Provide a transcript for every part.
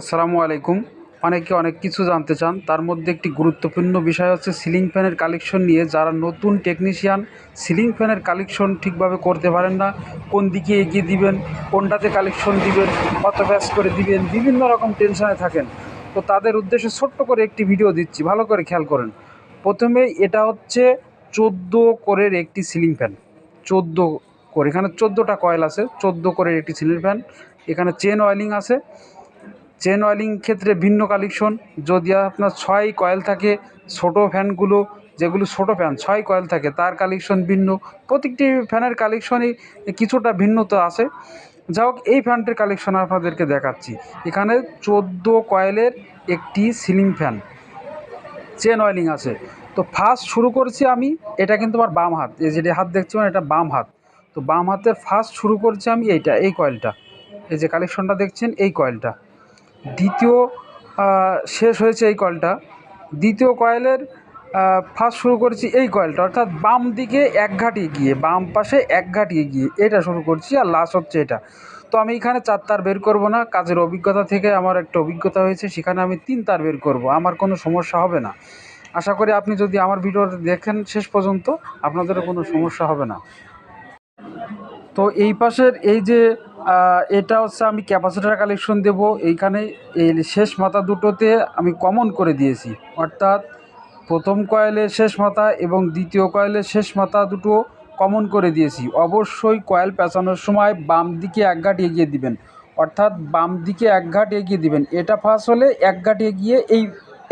আসসালামু আলাইকুম। অনেকে অনেক কিছু জানতে চান। তার মধ্যে একটি গুরুত্বপূর্ণ বিষয় হচ্ছে সিলিং ফ্যানের কালেকশন নিয়ে। যারা নতুন টেকনিশিয়ান, সিলিং ফ্যানের কালেকশন ঠিকভাবে করতে পারেন না, কোন দিকে এগিয়ে দিবেন, কোনটাতে কালেকশন দিবেন, কত ব্যাস করে দিবেন, বিভিন্ন রকম টেনশনে থাকেন। তো তাদের উদ্দেশ্যে ছোট্ট করে একটি ভিডিও দিচ্ছি। ভালো করে খেয়াল করেন। প্রথমে এটা হচ্ছে চোদ্দ কোরের একটি সিলিং ফ্যান। চোদ্দ করে। এখানে চোদ্দোটা কয়েল আছে। চোদ্দ কোরের একটি সিলিং ফ্যান। এখানে চেন অয়েলিং আছে। চেন অয়েলিং ক্ষেত্রে ভিন্ন কালেকশন যদি আপনার ছয় কয়েল থাকে, ছোটো ফ্যানগুলো, যেগুলো ছোটো ফ্যান ছয় কয়েল থাকে, তার কালেকশন ভিন্ন। প্রত্যেকটি ফ্যানের কালেকশনই কিছুটা ভিন্নতা আছে। যা হোক, এই ফ্যানটির কালেকশন আপনাদেরকে দেখাচ্ছি। এখানে চোদ্দ কয়েলের একটি সিলিং ফ্যান চেন অয়েলিং আছে। তো ফার্স্ট শুরু করছি আমি, এটা কিন্তু আমার বাম হাত। এই যেটা হাত দেখছেন এটা বাম হাত। তো বাম হাতের ফার্স্ট শুরু করছি আমি এইটা, এই কয়েলটা এই যে কালেকশনটা দেখছেন, এই কয়েলটা দ্বিতীয় শেষ হয়েছে এই কয়েলটা দ্বিতীয় কয়েলের ফার্স্ট শুরু করেছি এই কয়েলটা। অর্থাৎ বাম দিকে এক ঘাট এগিয়ে, বাম পাশে এক ঘাট এগিয়ে। এটা শুরু করছি আর লাস্ট হচ্ছে এটা। তো আমি এখানে চার তার বের করব না। কাজের অভিজ্ঞতা থেকে আমার একটা অভিজ্ঞতা হয়েছে, সেখানে আমি তিন তার বের করব। আমার কোনো সমস্যা হবে না। আশা করি আপনি যদি আমার ভিডিওটা দেখেন শেষ পর্যন্ত, আপনাদেরও কোনো সমস্যা হবে না। তো এই পাশের এই যে এটা হচ্ছে আমি ক্যাপাসিটার কালেকশন দেব। এইখানে এই শেষ মাথা দুটোতে আমি কমন করে দিয়েছি। অর্থাৎ প্রথম কয়েলের শেষ মাথা এবং দ্বিতীয় কয়েলের শেষ মাথা দুটো কমন করে দিয়েছি। অবশ্যই কয়েল পেঁচানোর সময় বাম দিকে এক ঘাট এগিয়ে দিবেন। অর্থাৎ বাম দিকে এক ঘাট এগিয়ে দিবেন। এটা ফাঁস হলে এক ঘাট এগিয়ে এই,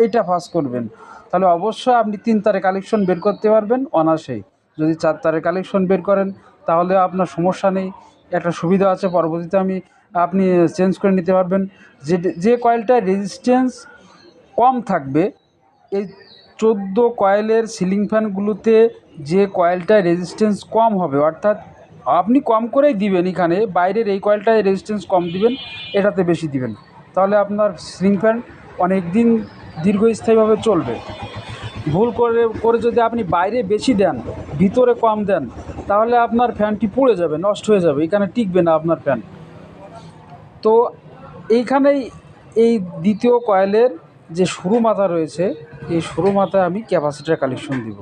এইটা ফাঁস করবেন। তাহলে অবশ্যই আপনি তিন তারে কালেকশন বের করতে পারবেন অনায়াসেই। যদি চার তারে কালেকশন বের করেন, তাহলে আপনার সমস্যা নেই। একটা সুবিধা আছে, পরবর্তীতে আমি, আপনি চেঞ্জ করে নিতে পারবেন। যে যে কয়েলটার রেজিস্ট্যান্স কম থাকবে, এই চোদ্দ কয়েলের সিলিং ফ্যানগুলোতে যে কয়েলটায় রেজিস্ট্যান্স কম হবে, অর্থাৎ আপনি কম করেই দিবেন এখানে, বাইরের এই কয়েলটায় রেজিস্ট্যান্স কম দিবেন, এটাতে বেশি দিবেন। তাহলে আপনার সিলিং ফ্যান অনেক দিন দীর্ঘস্থায়ীভাবে চলবে। ভুল করে করে যদি আপনি বাইরে বেশি দেন, ভিতরে কম দেন তাহলে আপনার ফ্যানটি পড়ে যাবে, নষ্ট হয়ে যাবে, এখানে টিকবে না আপনার ফ্যান। তো এইখানেই এই দ্বিতীয় কয়েলের যে সরু মাথা রয়েছে, এই সরু মাথায় আমি ক্যাপাসিটার কালেকশন দিব।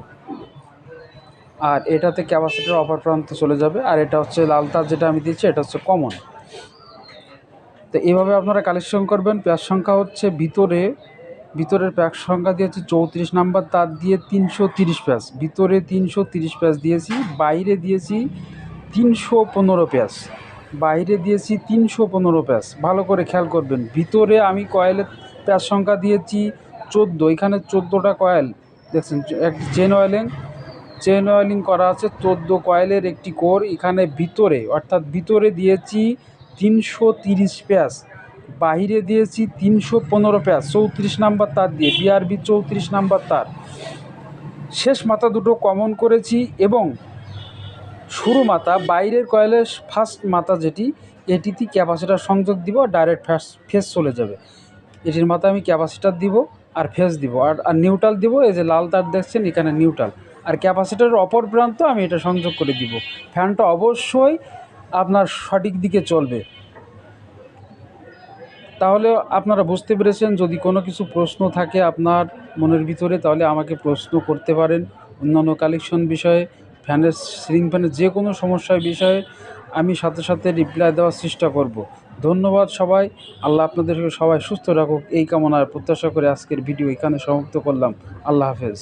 আর এটাতে ক্যাপাসিটার অপার প্রান্তে চলে যাবে, আর এটা হচ্ছে লাল তার যেটা আমি দিচ্ছি, এটা হচ্ছে কমন। তো এইভাবে আপনারা কালেকশন করবেন প্যাচ সংখ্যা হচ্ছে ভিতরে ভিতরের প্যাক সংখ্যা দিয়েছি চৌত্রিশ নাম্বার, তার দিয়ে তিনশো তিরিশ প্যাচ ভিতরে তিনশো তিরিশ প্যাচ দিয়েছি, বাইরে দিয়েছি তিনশো পনেরো প্যাচ বাইরে দিয়েছি তিনশো পনেরো প্যাচ ভালো করে খেয়াল করবেন, ভিতরে আমি কয়েলের প্যাচ সংখ্যা দিয়েছি চোদ্দ, এখানে চোদ্দোটা কয়েল। দেখছেন, এক চেন অয়েলিং চেন অয়েলিং করা আছে, চোদ্দ কয়েলের একটি কোর, এখানে ভিতরে, অর্থাৎ ভিতরে দিয়েছি তিনশো তিরিশ প্যাচ বাহিরে দিয়েছি তিনশো পনেরো প্যাচ, চৌত্রিশ নাম্বার তার দিয়ে বিআরবি চৌত্রিশ নাম্বার তার। শেষ মাথা দুটো কমন করেছি এবং শুরু মাথা, বাইরের কয়েলের ফার্স্ট মাথা যেটি, এটিতে ক্যাপাসিটার সংযোগ দিব আর ডাইরেক্ট ফেস ফেস চলে যাবে। এটির মাথা আমি ক্যাপাসিটার দিব আর ফেস দিব আর আর নিউট্রাল দিব, এই যে লাল তার দেখছেন, এখানে নিউট্রাল আর ক্যাপাসিটারের অপর প্রান্ত আমি এটা সংযোগ করে দিব। ফ্যানটা অবশ্যই আপনার সঠিক দিকে চলবে। তাহলে আপনারা বুঝতে পেরেছেন, যদি কোনো কিছু প্রশ্ন থাকে আপনার মনের ভিতরে, তাহলে আমাকে প্রশ্ন করতে পারেন। অন্যান্য কালেকশন বিষয়ে, ফ্যানের সিলিং ফ্যানের যে কোনো সমস্যার বিষয়ে আমি সাথে সাথে রিপ্লাই দেওয়ার চেষ্টা করব। ধন্যবাদ সবাই। আল্লাহ আপনাদেরকে সবাই সুস্থ রাখুক। এই কামনার প্রত্যাশা করে আজকের ভিডিও এখানে সমাপ্ত করলাম। আল্লাহ হাফেজ।